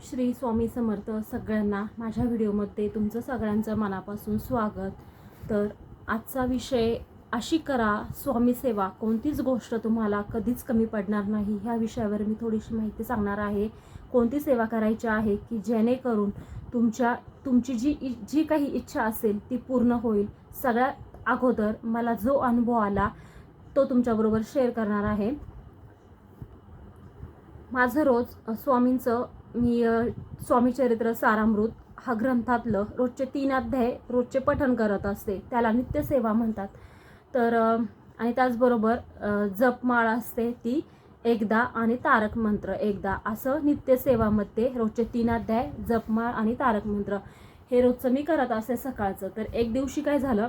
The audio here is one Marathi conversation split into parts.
श्री स्वामी समर्थ सगळ्यांना माझ्या व्हिडिओमध्ये तुमचं सगळ्यांचं मनापासून स्वागत. तर आजचा विषय अशी करा स्वामी सेवा कोणतीच गोष्ट तुम्हाला कधीच कमी पडणार नाही. ह्या विषयावर मी थोडीशी माहिती सांगणार आहे. कोणती सेवा करायची आहे की जेणेकरून तुमच्या तुमची जी इ- जी काही इच्छा असेल ती पूर्ण होईल. सगळ्यात अगोदर मला जो अनुभव आला तो तुमच्याबरोबर शेअर करणार आहे. माझं रोज स्वामींचं मी स्वामीचरित्र सारामृत हा ग्रंथातलं रोजचे तीन अध्याय रोजचे पठन करत असते. त्याला नित्यसेवा म्हणतात. तर आणि त्याचबरोबर जपमाळ असते ती एकदा आणि तारक मंत्र एकदा. असं नित्यसेवामध्ये रोजचे तीन अध्याय जपमाळ आणि तारक मंत्र हे रोजचं मी करत असते सकाळचं. तर एक दिवशी काय झालं?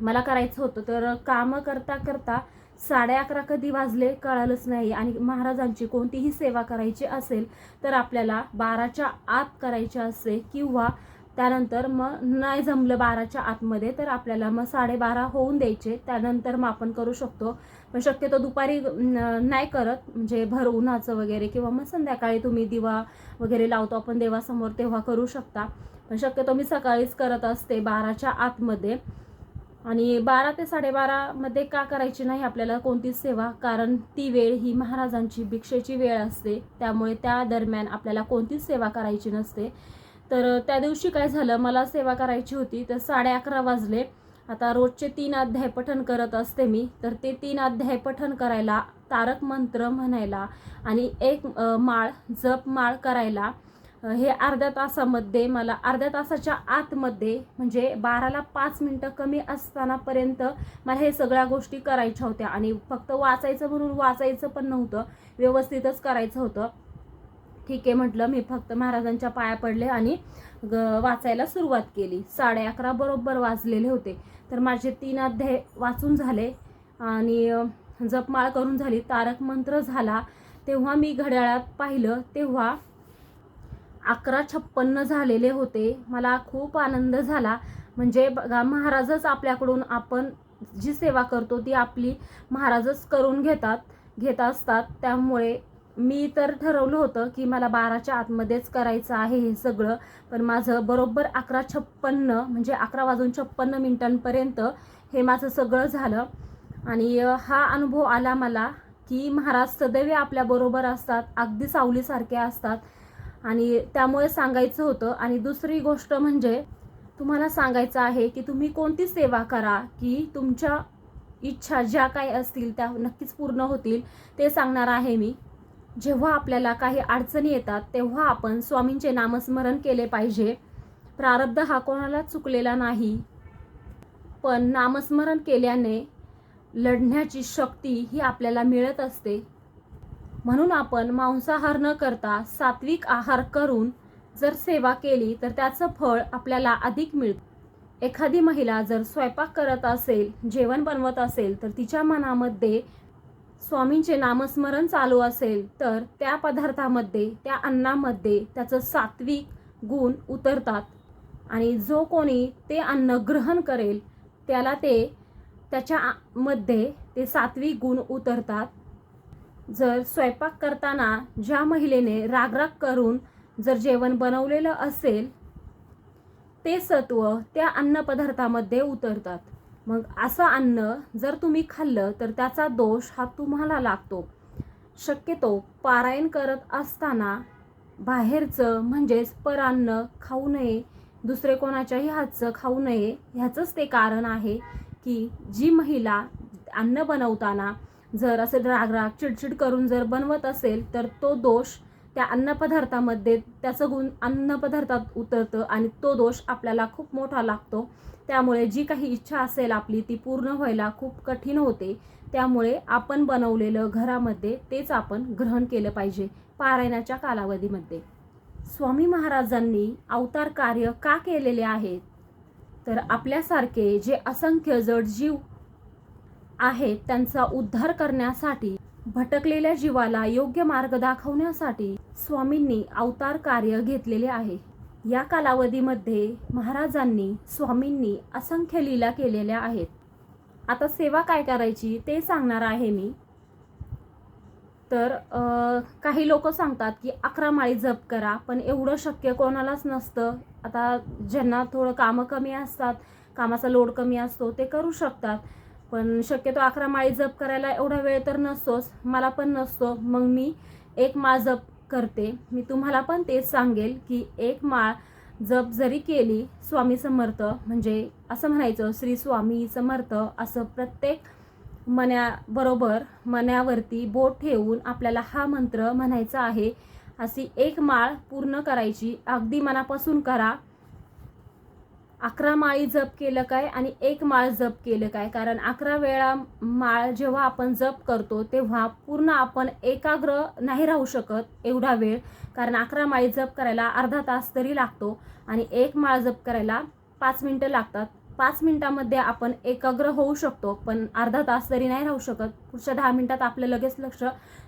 मला करायचं होतं. तर कामं करता करता साडे अकरा कधी वाजले कळालंच नाही. आणि महाराजांची कोणतीही सेवा करायची असेल तर आपल्याला बाराच्या आत करायची असते किंवा त्यानंतर मग नाही जमलं बाराच्या आतमध्ये तर आपल्याला मग साडेबारा होऊन द्यायचे. त्यानंतर मग आपण करू शकतो. पण शक्यतो दुपारी नाही करत. म्हणजे भर उन्हाचं वगैरे किंवा मग संध्याकाळी तुम्ही दिवा वगैरे लावतो. आपण देवासमोर तेव्हा करू शकता. पण शक्यतो मी सकाळीच करत असते बाराच्या आतमध्ये. आणि बारा ते साडेबारामध्ये का करायची नाही आपल्याला कोणतीच सेवा? कारण ती वेळ ही महाराजांची भिक्षेची वेळ असते. त्यामुळे त्या दरम्यान आपल्याला कोणतीच सेवा करायची नसते. तर त्या दिवशी काय झालं? मला सेवा करायची होती. तर साडे अकरा वाजले. आता रोजचे तीन अध्याय पठण करत असते मी. तर ते तीन अध्याय पठण करायला तारक मंत्र म्हणायला आणि एक माळ जप माळ करायला हे अर्ध्या तासामध्ये मला अर्ध्या तासाच्या आतमध्ये म्हणजे बाराला पाच मिनटं कमी असतानापर्यंत मला हे सगळ्या गोष्टी करायच्या होत्या. आणि फक्त वाचायचं म्हणून वाचायचं पण नव्हतं. व्यवस्थितच करायचं होतं. ठीक आहे म्हटलं मी फक्त महाराजांच्या पाया पडले आणि ग- वाचायला सुरुवात केली. साडे अकरा बरोबर वाजलेले होते. तर माझे तीन अध्याय वाचून झाले. आणि जपमाळ करून झाली. तारक मंत्र झाला. तेव्हा मी घड्याळात पाहिलं. तेव्हा अकरा छप्पन्न झालेले होते. मला खूप आनंद झाला. म्हणजे बघा महाराजच आपल्याकडून आपण जी सेवा करतो ती आपली महाराजच करून घेतात घेत असतात. त्यामुळे मी तर ठरवलं होतं की मला बाराच्या आतमध्येच करायचं आहे हे सगळं. पण माझं बरोबर अकरा छप्पन्न म्हणजे अकरा वाजून छप्पन्न मिनिटांपर्यंत हे माझं सगळं झालं. आणि हा अनुभव आला मला की महाराज सदैव आपल्याबरोबर असतात अगदी सावलीसारखे असतात. आणि त्यामुळे सांगायचं होतं आणि दुसरी गोष्ट म्हणजे तुम्हाला सांगायचं आहे की तुम्ही कोणती सेवा करा की तुमच्या इच्छा ज्या काही असतील त्या नक्कीच पूर्ण होतील ते सांगणार आहे मी. जेव्हा आपल्याला काही अडचणी येतात तेव्हा आपण स्वामींचे नामस्मरण केले पाहिजे. प्रारब्ध हा कोणाला चुकलेला नाही. पण नामस्मरण केल्याने लढण्याची शक्ती ही आपल्याला मिळत असते. म्हणून आपण मांसाहार न करता सात्विक आहार करून जर सेवा केली तर त्याचं फळ आपल्याला अधिक मिळतं. एखादी महिला जर स्वयंपाक करत असेल जेवण बनवत असेल तर तिच्या मनामध्ये स्वामींचे नामस्मरण चालू असेल तर त्या पदार्थामध्ये त्या अन्नामध्ये त्याचं सात्विक गुण उतरतात. आणि जो कोणी ते अन्न ग्रहण करेल त्याला ते त्याच्यामध्ये ते सात्विक गुण उतरतात. जर स्वयंपाक करताना ज्या महिलेने रागराग करून जर जेवण बनवलेलं असेल ते सत्व त्या अन्नपदार्थामध्ये उतरतात. मग असं अन्न जर तुम्ही खाल्लं तर त्याचा दोष हा तुम्हाला लागतो. शक्यतो पारायण करत असताना बाहेरचं म्हणजेच परान्न खाऊ नये दुसरे कोणाच्याही हातचं खाऊ नये ह्याचंच ते कारण आहे की जी महिला अन्न बनवताना जर असं राग चिडचिड करून जर बनवत असेल तर तो दोष त्या अन्नपदार्थामध्ये त्याचं गुण अन्नपदार्थात उतरतं आणि तो दोष आपल्याला खूप मोठा लागतो. त्यामुळे जी काही इच्छा असेल आपली ती पूर्ण व्हायला खूप कठीण होते. त्यामुळे आपण बनवलेलं घरामध्ये तेच आपण ग्रहण केलं पाहिजे पारायणाच्या कालावधीमध्ये. स्वामी महाराजांनी अवतार कार्य का केलेले आहेत? तर आपल्यासारखे जे असंख्य जड जीव आहेत त्यांचा उद्धार करण्यासाठी भटकलेल्या जीवाला योग्य मार्ग दाखवण्यासाठी स्वामींनी अवतार कार्य घेतलेले आहे. या कालावधीमध्ये महाराजांनी स्वामींनी असंख्य लीला केलेल्या आहेत. आता सेवा काय करायची ते सांगणार आहे मी. तर आ, काही लोक सांगतात की अकरा माळी जप करा पण एवढं शक्य कोणालाच नसतं. आता ज्यांना थोडं कामं कमी असतात कामाचा लोड कमी असतो ते करू शकतात. पण शक्यतो अकरा माळी जप करायला एवढा वेळ तर नसतोच मला पण नसतो. मग मी एक माळ जप करते. मी तुम्हाला पण तेच सांगेल की एक माळ जप जरी केली स्वामी समर्थ म्हणजे असं म्हणायचं श्री स्वामी समर्थ असं प्रत्येक मन्याबरोबर मन्यावरती बोट ठेवून आपल्याला हा मंत्र म्हणायचा आहे. अशी एक माळ पूर्ण करायची. अगदी मनापासून करा. अकरा माळी जप केलं काय आणि एक माळ जप केलं काय? कारण अकरा वेळा माळ जेव्हा आपण जप करतो तेव्हा पूर्ण आपण एकाग्र नाही राहू शकत एवढा वेळ. कारण अकरा माळी जप करायला अर्धा तास तरी लागतो आणि एक माळ जप करायला पाच मिनटं लागतात. पाच मिनिटामध्ये आपण एकाग्र होऊ शकतो पण अर्धा तास तरी नाही राहू शकत. पुढच्या दहा मिनिटात आपलं लगेच लक्ष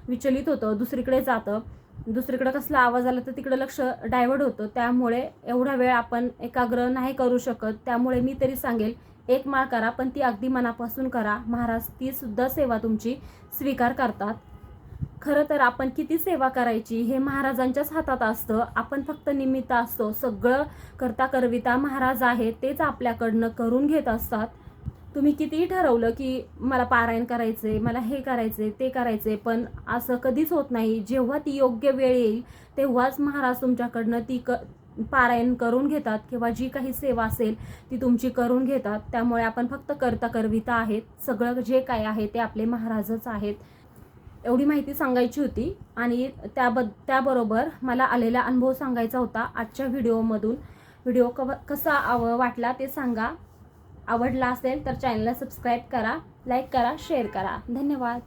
विचलित होतं दुसरीकडे जातं. दुसरीकडं कसला आवाज आला तर तिकडं लक्ष डायव्हर्ट होतं. त्यामुळे एवढा वेळ आपण एकाग्र नाही करू शकत. त्यामुळे मी तरी सांगेल एक माळ करा पण ती अगदी मनापासून करा. महाराज ती सुद्धा सेवा तुमची स्वीकार करतात. खरं तर आपण किती सेवा करायची हे महाराजांच्याच हातात असतं. आपण फक्त निमित्त असतो. सगळं करता करविता महाराज आहे तेच आपल्याकडनं करून घेत असतात. तुम्ही कितीही ठरवलं की मला पारायण करायचंय मला हे करायचंय ते करायचंय पण असं कधीच होत नाही. जेव्हा ती योग्य वेळ येईल तेव्हाच महाराज तुमच्याकडनं ती क पारायण करून घेतात किंवा जी काही सेवा असेल ती तुमची करून घेतात. त्यामुळे आपण फक्त करता करविता आहेत. सगळं जे काय आहे ते आपले महाराजच आहेत. एवढी माहिती सांगायची होती आणि त्याब त्याबरोबर मला आलेला अनुभव सांगायचा होता आजच्या व्हिडिओमधून. व्हिडिओ कव कसा आव वाटला ते सांगा. आवडला असेल तर चॅनलला सबस्क्राईब करा लाईक करा शेअर करा. धन्यवाद.